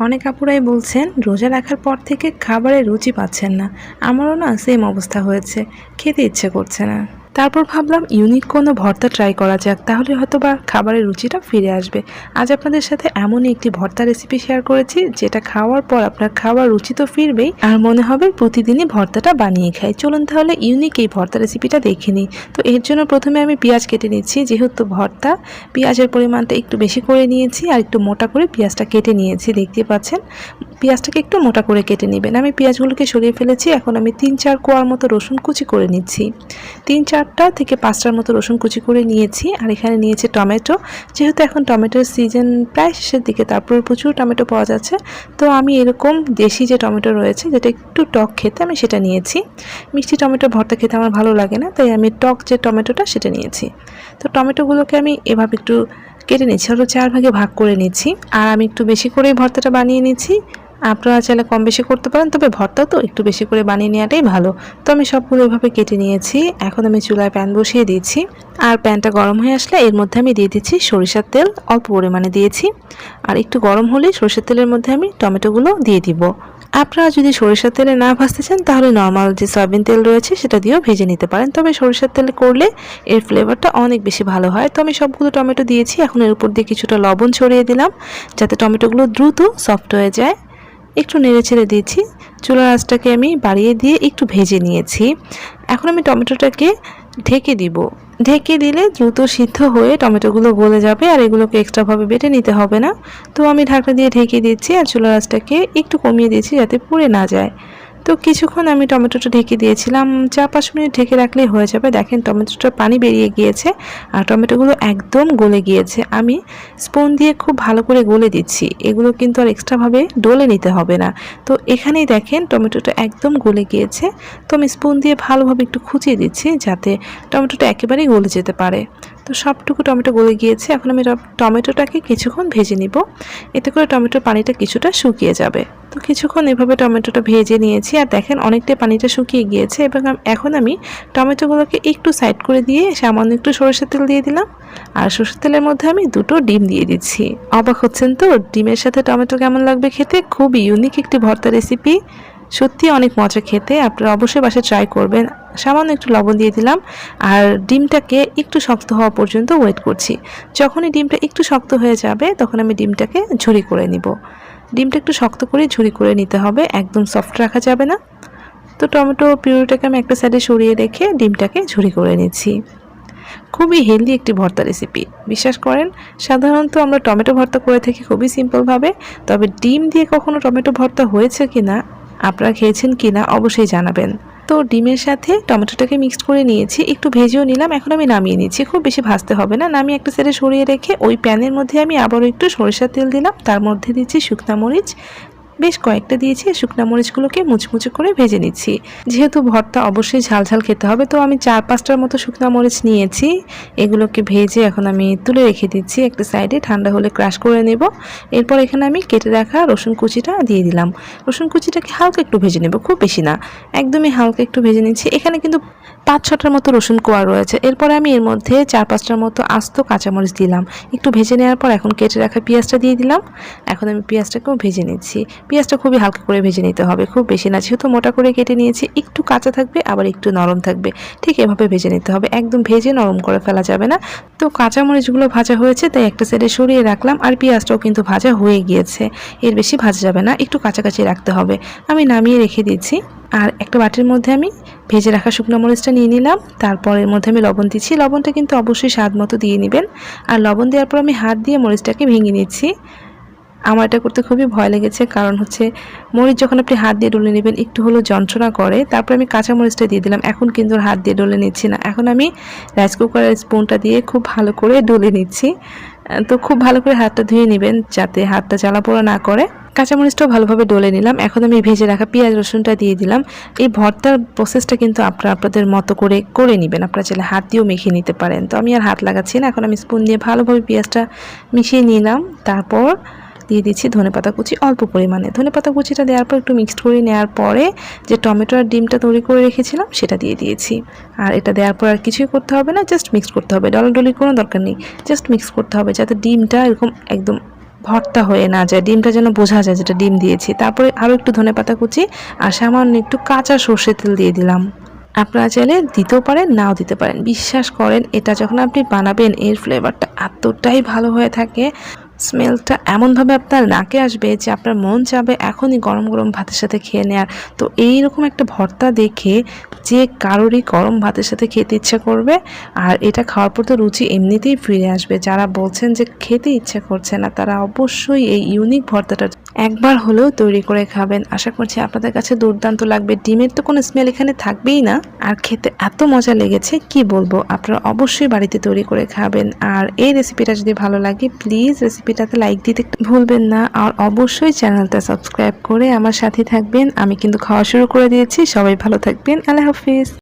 অনেক আপুরাই বলছেন, রোজা রাখার পর থেকে খাবারের রুচি পাচ্ছেন না। আমারও না সেম অবস্থা হয়েছে। খেতে ইচ্ছে করছে না। তারপর ভাবলাম, ইউনিক কোনো ভর্তা ট্রাই করা যাক, তাহলে হয়তো বা খাবারের রুচিটা ফিরে আসবে। আজ আপনাদের সাথে এমনই একটি ভর্তা রেসিপি শেয়ার করেছি, যেটা খাওয়ার পর আপনার খাওয়ার রুচি তো ফিরবেই, আর মনে হবে প্রতিদিনই ভর্তাটা বানিয়ে খাই। চলুন তাহলে ইউনিক এই ভর্তা রেসিপিটা দেখে নিই। তো এর জন্য প্রথমে আমি পেঁয়াজ কেটে নিচ্ছি, যেহেতু ভর্তা, পেঁয়াজের পরিমাণটা একটু বেশি করে নিয়েছি, আর একটু মোটা করে পেঁয়াজটা কেটে নিয়েছি, দেখতে পাচ্ছেন? পেঁয়াজটাকে একটু মোটা করে কেটে নেবেন। আমি পেঁয়াজগুলোকে সরিয়ে ফেলেছি, এখন আমি তিন চার কোয়ার মতো রসুন কুচি করে নিচ্ছি। তিন চারটা থেকে পাঁচটার মতো রসুন কুচি করে নিয়েছি, আর এখানে নিয়েছি টমেটো। যেহেতু এখন টমেটোর সিজন প্রায় শেষের দিকে, তারপর প্রচুর টমেটো পাওয়া যাচ্ছে। তো আমি এরকম দেশি যে টমেটো রয়েছে, যেটা একটু টক খেতে, আমি সেটা নিয়েছি। মিষ্টি টমেটো ভর্তা খেতে আমার ভালো লাগে না, তাই আমি টক যে টমেটোটা সেটা নিয়েছি। তো টমেটোগুলোকে আমি এভাবে একটু কেটে নিচ্ছি হলো চার ভাগে ভাগ করে নিচ্ছি আর আমি একটু বেশি করেই ভর্তাটা বানিয়ে নিচ্ছি আপনারা চাইলে কম বেশি করতে পারেন, তবে ভর্তা তো একটু বেশি করে বানিয়ে নেওয়াটাই ভালো। তো আমি সবগুলো এভাবে কেটে নিয়েছি। এখন আমি চুলায় প্যান বসিয়ে দিয়েছি। আর প্যানটা গরম হয়ে আসলে এর মধ্যে আমি দিয়ে দিচ্ছি সরিষার তেল, অল্প পরিমাণে দিয়েছি। আর একটু গরম হলে সরিষার তেলের মধ্যে আমি টমেটোগুলো দিয়ে দিব। আপনারা যদি সরিষার তেলে না ভাজতে চান, তাহলে নর্মাল যে সয়াবিন তেল রয়েছে, সেটা দিয়েও ভেজে নিতে পারেন। তবে সরিষার তেলে করলে এর ফ্লেভারটা অনেক বেশি ভালো হয়। তো আমি সবগুলো টমেটো দিয়েছি। এখন এর উপর দিয়ে কিছুটা লবণ ছড়িয়ে দিলাম, যাতে টমেটোগুলো দ্রুত সফট হয়ে যায়। একটু নেড়ে ছেড়ে দিয়েছি। চুলার আঁচটাকে আমি বাড়িয়ে দিয়ে একটু ভেজে নিয়েছি। এখন আমি টমেটোটাকে ঢেকে দিব। ঢেকে দিলে দ্রুত সিদ্ধ হয়ে টমেটোগুলো গলে যাবে আর এগুলোকে এক্সট্রাভাবে বেটে নিতে হবে না। তো আমি ঢাকনা দিয়ে ঢেকে দিচ্ছি আর চুলার আঁচটাকে একটু কমিয়ে দিয়েছি যাতে পুড়ে না যায়। তো কিছুক্ষণ আমি টমেটোটা ঢেকে দিয়েছিলাম। চার পাঁচ মিনিট ঢেকে রাখলেই হয়ে যাবে। দেখেন টমেটোটার পানি বেরিয়ে গিয়েছে আর টমেটোগুলো একদম গলে গিয়েছে। আমি স্পুন দিয়ে খুব ভালো করে গলে দিচ্ছি। এগুলো কিন্তু আর এক্সট্রাভাবে ডলে নিতে হবে না। তো এখানেই দেখেন টমেটোটা একদম গলে গিয়েছে। তো আমি স্পুন দিয়ে ভালোভাবে একটু খুঁচিয়ে দিচ্ছি যাতে টমেটোটা একেবারেই গলে যেতে পারে। তো সবটুকু টমেটো গলে গিয়েছে। এখন আমি টমেটোটাকে কিছুক্ষণ ভেজে নিব। এতে করে টমেটোর পানিটা কিছুটা শুকিয়ে যাবে। তো কিছুক্ষণ এভাবে টমেটোটা ভেজে নিয়েছি। আর দেখেন অনেকটাই পানিটা শুকিয়ে গিয়েছে এবং এখন আমি টমেটোগুলোকে একটু সাইড করে দিয়ে সামান্য একটু সরষের তেল দিয়ে দিলাম। আর সরষের তেলের মধ্যে আমি দুটো ডিম দিয়ে দিচ্ছি। অবাক হচ্ছেন তো? ডিমের সাথে টমেটো কেমন লাগবে খেতে? খুব ইউনিক একটি ভর্তা রেসিপি সত্যি অনেক মজা খেতে। আপনারা অবশ্যই বাসায় ট্রাই করবেন। সামান্য একটু লবণ দিয়ে দিলাম। আর ডিমটাকে একটু শক্ত হওয়া পর্যন্ত ওয়েট করছি। যখনই ডিমটা একটু শক্ত হয়ে যাবে, তখন আমি ডিমটাকে ঝুরি করে নিব। ডিমটা একটু শক্ত করে ঝুরি করে নিতে হবে। একদম সফট রাখা যাবে না। তো টমেটো পিউরিটাকে আমি একটা সাইডে সরিয়ে রেখে ডিমটাকে ঝুরি করে নিচ্ছি। খুবই হেলদি একটি ভর্তা রেসিপি বিশ্বাস করেন, সাধারণত আমরা টমেটো ভর্তা করে থাকি খুবই সিম্পলভাবে তবে ডিম দিয়ে কখনো টমেটো ভর্তা হয়েছে কিনা আপনারা খেয়েছেন কি না অবশ্যই জানাবেন। তো ডিমের সাথে টমেটোটাকে মিক্সড করে নিয়েছি, একটু ভেজেও নিলাম, এখন আমি নামিয়ে নিচ্ছি। খুব বেশি ভাজতে হবে না, নামিয়ে একটা সাইডে সরিয়ে রেখে ওই প্যানের মধ্যে আমি আবারও একটু সরিষার তেল দিলাম, তার মধ্যে দিচ্ছি শুকনা মরিচ বেশ কয়েকটা দিয়েছি শুকনা মরিচগুলোকে মুচমুচে করে ভেজে নিচ্ছি। যেহেতু ভর্তা অবশ্যই ঝাল ঝাল খেতে হবে, তো আমি চার পাঁচটার মতো শুকনা মরিচ নিয়েছি। এগুলোকে ভেজে এখন আমি তুলে রেখে দিচ্ছি। একটা সাইডে ঠান্ডা হলে ক্রাশ করে নেব। এরপর এখানে আমি কেটে রাখা রসুন কুচিটা দিয়ে দিলাম। রসুন কুচিটাকে হালকা একটু ভেজে নেব, খুব বেশি না। একদমই হালকা একটু ভেজে নিচ্ছি। এখানে কিন্তু পাঁচ ছটার মতো রসুন কোয়া রয়েছে। এরপরে আমি এর মধ্যে চার পাঁচটার মতো আস্ত কাঁচামরিচ দিলাম। একটু ভেজে নেওয়ার পর এখন কেটে রাখা পেঁয়াজটা দিয়ে দিলাম। এখন আমি পেঁয়াজটাকেও ভেজে নিচ্ছি। পেঁয়াজটা খুবই হালকা করে ভেজে নিতে হবে। খুব বেশি না, যেহেতু মোটা করে কেটে নিয়েছি, একটু কাঁচা থাকবে, আবার একটু নরম থাকবে। ঠিক এভাবে ভেজে নিতে হবে। একদম ভেজে নরম করে ফেলা যাবে না। তো কাঁচামরিচগুলো ভাজা হয়েছে, তাই একটা সাইডে সরিয়ে রাখলাম, আর পেঁয়াজটাও কিন্তু ভাজা হয়ে গিয়েছে। এর বেশি ভাজা যাবে না, একটু কাছাকাছি রাখতে হবে। আমি নামিয়ে রেখে দিচ্ছি, আর একটা বাটির মধ্যে আমি ভেজে রাখা শুকনো মরিচটা নিয়ে নিলাম। তারপর এর মধ্যে আমি লবণ দিচ্ছি। লবণটা কিন্তু অবশ্যই স্বাদ মতো দিয়ে নেবেন। আর লবণ দেওয়ার পর আমি হাত দিয়ে মরিচটাকে ভেঙে নিচ্ছি। আমার এটা করতে খুবই ভয় লেগেছে। কারণ হচ্ছে মরিচ যখন আপনি হাত দিয়ে ডলে নেবেন, একটু হলেও যন্ত্রণা করে। তারপর আমি কাঁচা মরিচটা দিয়ে দিলাম। এখন কিন্তু হাত দিয়ে ডলে নিচ্ছি না। এখন আমি রাইস কুকারের স্পুনটা দিয়ে খুব ভালো করে ডলে নিচ্ছি। তো খুব ভালো করে হাতটা ধুয়ে নেবেন যাতে হাতটা জ্বালা পোড়া না করে। কাঁচামরিচটাও ভালোভাবে ডলে নিলাম। এখন আমি ভেজে রাখা পেঁয়াজ রসুনটা দিয়ে দিলাম। এই ভর্তার প্রসেসটা কিন্তু আপনারা আপনাদের মতো করে করে নেবেন। আপনারা চাইলে হাত দিয়েও মেখে নিতে পারেন। তো আমি আর হাত লাগাচ্ছি না। এখন আমি স্পুন দিয়ে ভালোভাবে পেঁয়াজটা মিশিয়ে নিলাম। তারপর দিয়ে দিচ্ছি ধনেপাতা কুচি অল্প পরিমাণে। ধনেপাতা কুচিটা দেওয়ার পর একটু মিক্সড করে নেওয়ার পরে যে টমেটো আর ডিমটা তৈরি করে রেখেছিলাম, সেটা দিয়ে দিয়েছি। আর এটা দেওয়ার পর আর কিছুই করতে হবে না জাস্ট মিক্স করতে হবে। ডলাডলি কোনো দরকার নেই। জাস্ট মিক্স করতে হবে, যাতে ডিমটা এরকম একদম ভর্তা হয়ে না যায়, ডিমটা যেন বোঝা যায় যেটা ডিম দিয়েছি। তারপরে আরও একটু ধনে পাতা কুচি আর সামান্য একটু কাঁচা সর্ষে তেল দিয়ে দিলাম। আপনারা চাইলে দিতেও পারেন, নাও দিতে পারেন। বিশ্বাস করেন, এটা যখন আপনি বানাবেন, এর ফ্লেভারটা এতটাই ভালো হয়ে থাকে। স্মেলটা এমনভাবে আপনার নাকে আসবে যে আপনার মন চাবে এখনই গরম গরম ভাতের সাথে খেয়ে নেয়ার। তো এই রকম একটা ভর্তা দেখে যে কারোরই গরম ভাতের সাথে খেতে ইচ্ছা করবে, আর এটা খাওয়ার পর তো রুচি এমনিতেই ফিরে আসবে। যারা বলছেন যে খেতে ইচ্ছা করছে না, তারা অবশ্যই এই ইউনিক ভর্তাটা একবার হলেও তৈরি করে খাবেন। আশা করছি আপনাদের কাছে দুর্দান্ত লাগবে। ডিমের তো কোনো স্মেল এখানে থাকবেই না। আর খেতে এত মজা লেগেছে, কি বলব? আপনারা অবশ্যই বাড়িতে তৈরি করে খাবেন। আর এই রেসিপিটা যদি ভালো লাগে প্লিজ রেসিপিটাতে লাইক দিতে ভুলবেন না। আর অবশ্যই চ্যানেলটা সাবস্ক্রাইব করে আমার সাথে থাকবেন। আমি কিন্তু খাওয়া শুরু করে দিয়েছি। সবাই ভালো থাকবেন। আল্লাহ হাফিজ।